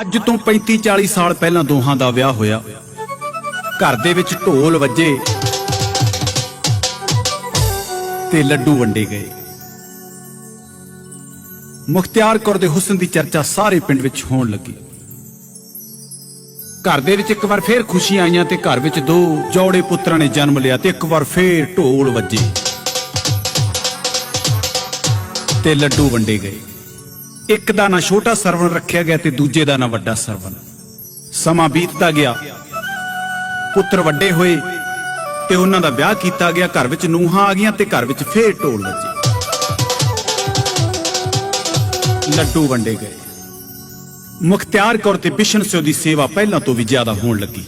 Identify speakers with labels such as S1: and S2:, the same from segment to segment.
S1: ਅੱਜ ਤੋਂ 35 40 ਸਾਲ ਪਹਿਲਾਂ ਦੋਹਾਂ ਦਾ ਵਿਆਹ ਹੋਇਆ। ਘਰ ਦੇ ਵਿੱਚ ਢੋਲ ਵੱਜੇ ਤੇ ਲੱਡੂ ਵੰਡੇ ਗਏ। ਮੁਖਤਿਆਰ ਕੌਰ ਦੇ ਹੁਸਨ ਦੀ ਚਰਚਾ ਸਾਰੇ ਪਿੰਡ ਵਿੱਚ ਹੋਣ ਲੱਗੀ। ਘਰ ਦੇ ਵਿੱਚ ਇੱਕ ਵਾਰ ਫੇਰ ਖੁਸ਼ੀਆਂ ਆਈਆਂ ਤੇ ਘਰ ਵਿੱਚ ਦੋ ਜੋੜੇ ਪੁੱਤਰਾਂ ਨੇ ਜਨਮ ਲਿਆ ਤੇ ਇੱਕ ਵਾਰ ਫੇਰ ਢੋਲ ਵੱਜੇ ਤੇ ਲੱਡੂ ਵੰਡੇ ਗਏ। ਇੱਕ ਦਾ ਨਾ ਛੋਟਾ ਸਰਵਣ ਰੱਖਿਆ ਗਿਆ ਤੇ ਦੂਜੇ ਦਾ ਨਾ ਵੱਡਾ ਸਰਵਣ। ਸਮਾਂ ਬੀਤਦਾ ਗਿਆ। ਪੁੱਤਰ ਵੱਡੇ ਹੋਏ ਤੇ ਉਹਨਾਂ ਦਾ ਵਿਆਹ ਕੀਤਾ ਗਿਆ। ਘਰ ਵਿੱਚ ਨੂਹਾਂ ਆ ਗਈਆਂ ਤੇ ਘਰ ਵਿੱਚ ਫੇਰ ਢੋਲ ਵੱਜੇ। ਲੱਡੂ ਵੰਡੇ ਗਏ। ਮੁਖਤਿਆਰ ਕੌਰ ਤੇ ਬਿਸ਼ਨ ਸਿਓ ਦੀ ਸੇਵਾ ਪਹਿਲਾਂ ਤੋਂ ਵੀ ਜ਼ਿਆਦਾ ਹੋਣ ਲੱਗੀ।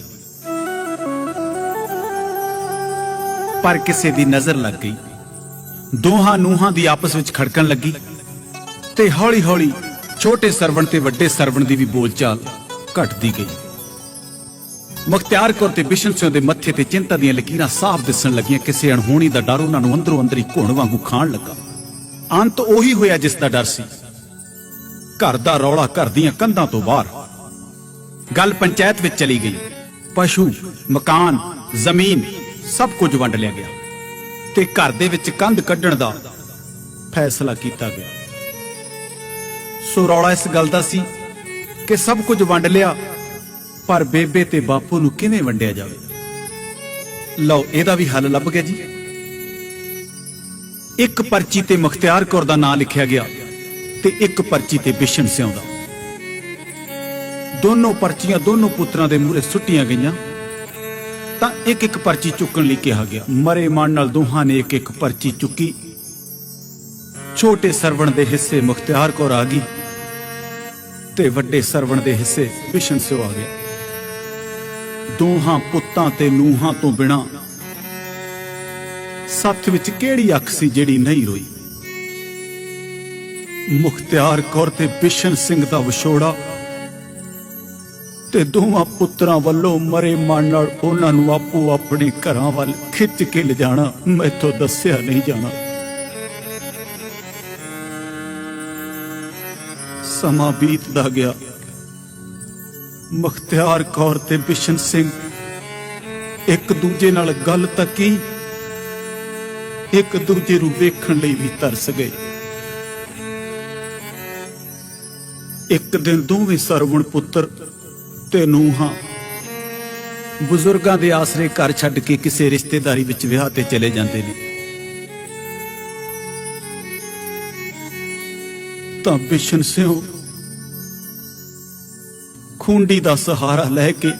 S1: ਪਰ ਕਿਸੇ ਦੀ ਨਜ਼ਰ ਲੱਗ ਗਈ। ਦੋਹਾਂ ਨੂਹਾਂ ਦੀ ਆਪਸ ਵਿੱਚ ਖੜਕਣ ਲੱਗੀ। ਤੇ ਹੌਲੀ-ਹੌਲੀ ਛੋਟੇ ਸਰਵਣ ਤੇ ਵੱਡੇ ਸਰਵਣ ਦੀ ਵੀ ਬੋਲਚਾਲ ਘਟਦੀ ਗਈ। ਮੁਖਤਿਆਰ ਕੌਰ ਤੇ ਬਿਸ਼ਨ ਸਿੰਘ ਦੇ ਮੱਥੇ ਤੇ ਚਿੰਤਾ ਦੀਆਂ ਲਕੀਰਾਂ ਸਾਫ਼ ਦਿਸਣ ਲੱਗੀਆਂ। ਕਿਸੇ ਅਣਹੋਣੀ ਦਾ ਡਰ ਉਹਨਾਂ ਨੂੰ ਅੰਦਰੋਂ ਅੰਦਰ ਹੀ ਘੁਣ ਵਾਂਗੂ ਖਾਣ ਲੱਗਾ। ਅੰਤ ਉਹੀ ਹੋਇਆ ਜਿਸ ਦਾ ਡਰ ਸੀ। ਘਰ ਦਾ ਰੌਲਾ ਘਰ ਦੀਆਂ ਕੰਧਾਂ ਤੋਂ ਬਾਹਰ। ਗੱਲ ਪੰਚਾਇਤ ਵਿੱਚ ਚਲੀ ਗਈ। ਪਸ਼ੂ, ਮਕਾਨ, ਜ਼ਮੀਨ ਸਭ ਕੁਝ ਵੰਡ ਲਿਆ ਗਿਆ। ਤੇ ਘਰ ਦੇ ਵਿੱਚ ਕੰਧ ਕੱਢਣ ਦਾ ਫੈਸਲਾ ਕੀਤਾ ਗਿਆ। ਸੋ ਰੌਲਾ ਇਸ ਗੱਲ ਦਾ ਸੀ ਕਿ ਸਭ ਕੁਝ ਵੰਡ ਲਿਆ, ਪਰ ਬੇਬੇ ਤੇ ਬਾਪੂ ਨੂੰ ਕਿਵੇਂ ਵੰਡਿਆ ਜਾਵੇ? ਲਓ, ਇਹਦਾ ਵੀ ਹੱਲ ਲੱਭ ਗਿਆ ਜੀ। ਇੱਕ ਪਰਚੀ ਤੇ ਮੁਖਤਿਆਰ ਕੌਰ ਦਾ ਨਾਂ ਲਿਖਿਆ ਗਿਆ ਤੇ ਇੱਕ ਪਰਚੀ ਤੇ ਬਿਸ਼ਨ ਸਿਉਂ ਦਾ। ਦੋਨੋਂ ਪਰਚੀਆਂ ਦੋਨੋਂ ਪੁੱਤਰਾਂ ਦੇ ਮੂਹਰੇ ਸੁੱਟੀਆਂ ਗਈਆਂ, ਤਾਂ ਇੱਕ ਇੱਕ ਪਰਚੀ ਚੁੱਕਣ ਲਈ ਕਿਹਾ ਗਿਆ। ਮਰੇ ਮਨ ਨਾਲ ਦੋਹਾਂ ਨੇ ਇੱਕ ਇੱਕ ਪਰਚੀ ਚੁੱਕੀ। ਛੋਟੇ ਸਰਵਣ ਦੇ ਹਿੱਸੇ ਮੁਖਤਿਆਰ ਕੌਰ ਆ ਗਈ। ਤੇ ਵੱਡੇ ਸਰਵਣ ਦੇ ਹਿੱਸੇ ਬਿਸ਼ਨ ਸਿਓ ਆ ਗਿਆ। ਦੋਹਾਂ ਪੁੱਤਾਂ ਤੇ ਨੂਹਾਂ ਤੋਂ ਬਿਨਾ ਸੱਥ ਵਿੱਚ ਕਿਹੜੀ ਅੱਖ ਸੀ ਜਿਹੜੀ ਨਹੀਂ ਰੋਈ? ਮੁਖਤਿਆਰ ਕੌਰ ਤੇ ਬਿਸ਼ਨ ਸਿੰਘ ਦਾ ਵਿਛੋੜਾ ਤੇ ਦੋਵਾਂ ਪੁੱਤਰਾਂ ਵੱਲੋਂ ਮਰੇ ਮਨ ਨਾਲ ਉਹਨਾਂ ਨੂੰ ਆਪੋ ਆਪਣੇ ਘਰਾਂ ਵੱਲ ਖਿੱਚ ਕੇ ਲਿਜਾਣਾ ਮੈਥੋਂ ਦੱਸਿਆ ਨਹੀਂ ਜਾਣਾ। ਸਮਾਂ ਬੀਤਦਾ ਗਿਆ। ਮੁਖਤਿਆਰ ਕੌਰ ਤੇ ਬਿਸ਼ਨ ਸਿੰਘ, ਇੱਕ ਦੂਜੇ ਨਾਲ ਗੱਲ ਤੱਕੀ ਇੱਕ ਦੂਜੇ ਨੂੰ ਵੇਖਣ ਲਈ ਵੀ ਤਰਸ ਗਏ। ਇੱਕ ਦਿਨ ਦੋਵੇਂ ਸਰਵਣ ਪੁੱਤਰ ਤੇ ਨੂਹਾਂ ਬਜ਼ੁਰਗਾਂ ਦੇ ਆਸਰੇ ਘਰ ਛੱਡ ਕੇ ਕਿਸੇ ਰਿਸ਼ਤੇਦਾਰੀ ਵਿੱਚ ਵਿਆਹ ਤੇ ਚਲੇ ਜਾਂਦੇ ਨੇ। ਤਾਂ ਬਿਸ਼ਨ ਸਿਓ। ਖੁੰਡੀ ਦਾ ਸਹਾਰਾ ਲੈ ਕੇ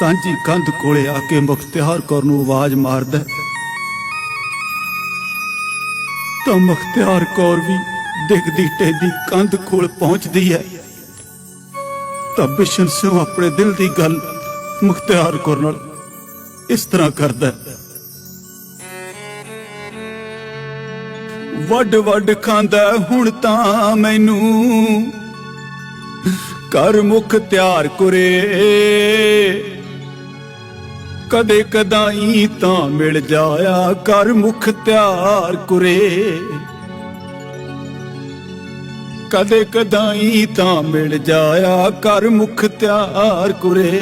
S1: ਸਾਂਝੀ ਕੰਧ ਕੋਲੇ ਆ ਕੇ ਮੁਖਤਿਆਰ ਕੌਰ ਨੂੰ ਆਵਾਜ਼ ਮਾਰਦਾ ਤਾਂ ਮੁਖਤਿਆਰ ਕੌਰ ਵੀ ਡਿੱਗਦੀ ਟੇਦੀ ਕੰਧ ਕੋਲ ਪਹੁੰਚਦੀ ਹੈ। ਤਾਂ ਬਿਸ਼ਨ ਸਿਓ ਆਪਣੇ ਦਿਲ ਦੀ ਗੱਲ ਮੁਖਤਿਆਰ ਕੌਰ ਨਾਲ ਇਸ ਤਰ੍ਹਾਂ ਕਰਦਾ ਹੈ। ਵੱਡ ਵੱਡ ਖਾਂਦਾ ਹੁਣ ਤਾਂ ਮੈਨੂੰ ਕਰ ਮੁਖ ਤਿਆਰ ਕੁਰੇ। ਕਦੇ ਕਦਾਈ ਤਾਂ ਮਿਲ ਜਾਇਆ ਕਰ ਮੁਖ ਤਿਆਰ ਕੁਰੇ। ਕਦੇ ਕਦਾਈ ਤਾਂ ਮਿਲ ਜਾਇਆ ਕਰ ਮੁਖ ਤਿਆਰ ਕੁਰੇ।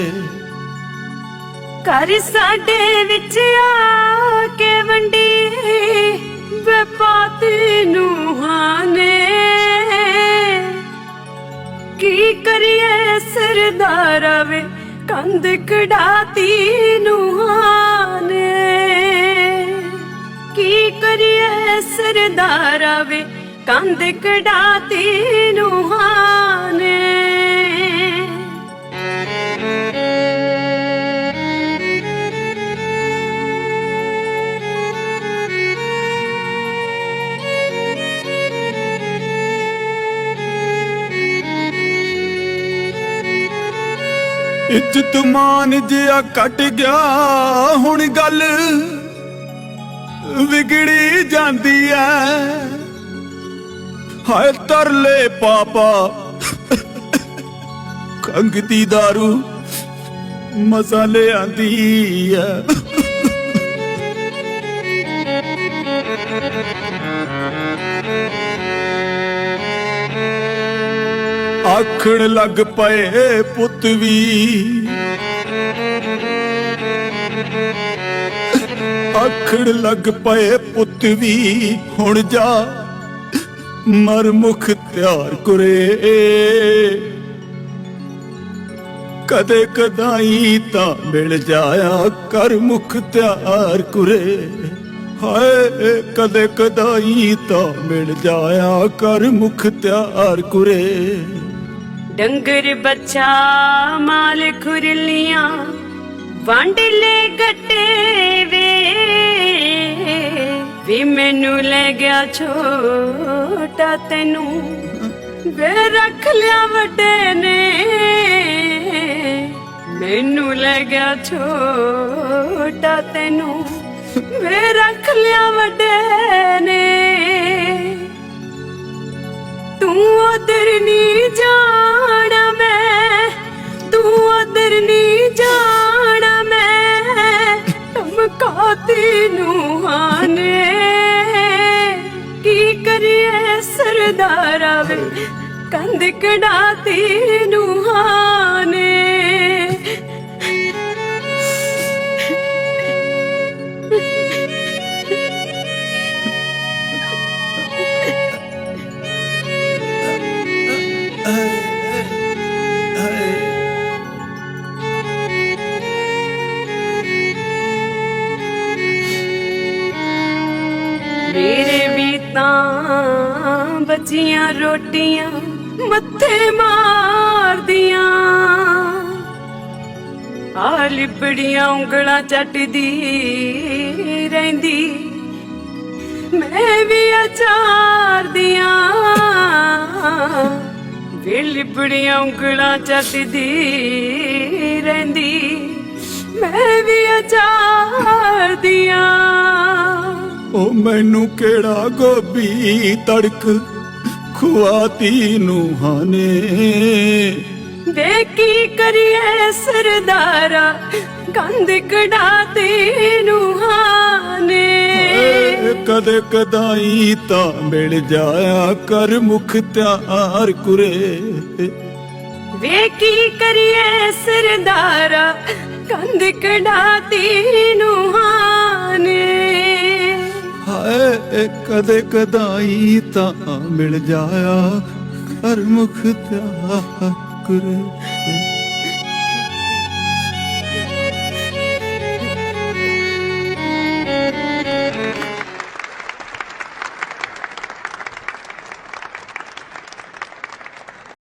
S2: ਕਰ ਸਾਡੇ ਵਿੱਚ ਆ ਕੇ ਵੰਡੀ। ਬੇਪਾਤੀ ਨੂੰ ਨੇ। ਕੀ ਕਰੀਏ ਸਰਦਾਰਾ ਵੇ, ਕੰਧ ਕਢਾਤੀ ਨੂੰ ਨੇ। ਕੀ ਕਰੀਏ ਸਰਦਾਰਾ ਵੇ, ਕੰਧ ਕਢਾਤੀ ਨੂੰ
S1: ਇੱਜ਼ਤ ਮਾਨ ਜਿਆ ਕੱਟ ਗਿਆ। ਹੁਣ ਗੱਲ ਵਿਗੜੀ ਜਾਂਦੀ ਐ। ਹਾਏ ਤਰਲੇ ਪਾਪਾ। ਕੰਗ ਦੀ दारू ਮਜ਼ਾ ਲੈ ਆਂਦੀ ਐ। ਆਖਣ ਲੱਗ ਪਏ ਪੁੱਤ ਵੀ। ਆਖਣ ਲੱਗ ਪਏ ਪੁੱਤ ਵੀ, ਹੁਣ ਜਾ ਮਰ ਮੁਖ ਤਿਆਰ ਕੁਰੇ। ਕਦੇ ਕਦਾਈ ਤਾਂ ਮਿਲ ਜਾਇਆ ਕਰ ਮੁਖ ਤਿਆਰ ਕੁਰੇ। ਹਾਏ, ਕਦੇ ਕਦਾਈ ਤਾਂ ਮਿਲ ਜਾਇਆ ਕਰ ਮੁਖ ਤਿਆਰ ਕੁਰੇ।
S2: ਡੰਗਰ ਬੱਚਾ ਮਾਲ ਖੁਰਲੀਆਂ ਵੰਡ ਲੈ ਗੱਟੇ ਵੇ। ਵੀ ਮੈਨੂੰ ਲੈ ਗਿਆ ਛੋਟਾ ਤੈਨੂੰ, ਵੇ ਰੱਖ ਲਿਆ ਵੱਡੇ ਨੇ। ਮੈਨੂੰ ਲੈ ਗਿਆ ਛੋਟਾ ਤੈਨੂੰ, ਵੇ ਰੱਖ ਲਿਆ ਵੱਡੇ ਨੇ। ਤੂੰ ਉਧਰ ਨਹੀਂ ਜਾ ਸਰਦਾਰਾ ਵੇ ਕੰਧ ਕਢਾਤੀ ਨੂੰ। ਬੱਚੀਆਂ ਰੋਟੀਆਂ ਮੱਥੇ ਮਾਰਦੀਆਂ। ਆ ਲਿਬੜੀਆਂ ਉਂਗਲਾਂ ਚੱਟਦੀ ਰਹਿੰਦੀ। ਮੈਂ ਵੀ ਅਚਾਰ ਦੀਆਂ ਵੇ ਲਿਬੜੀਆਂ ਉਂਗਲਾਂ ਚੱਟਦੀ ਰਹਿੰਦੀ। ਮੈਂ ਵੀ ਅਚਾਰ ਦੀਆਂ
S1: ਉਹ ਮੈਨੂੰ ਕਿਹੜਾ ਗੋਭੀ ਤੜਕ ਖੁਆਤੀ ਨੂੰ ਹਾਨੇ।
S2: ਵੇ ਕੀ ਕਰੀਏ ਸਰਦਾਰਾ ਕੰਧ ਕਢਾਤੇ ਨੂਹਾਨੇ
S1: ਏ ਕਦੇ ਕਦਾਈ ਤਾਂ ਮਿਲ ਜਾਇਆ ਕਰ ਮੁਖ ਤਿਆਰ ਕੁਰੇ।
S2: ਵੇ ਕੀ ਕਰੀਏ ਸਰਦਾਰਾ ਕੰਧ ਕਢਾਤੇ ਨੂਹਾਨੇ
S1: ਹਾਏ ਕਦੇ ਕਦਾਈ ਤਾਂ ਮਿਲ ਜਾਇਆ। ਕਰ ਮੁਖ ਤਿਆਰ ਕੁਰੇ।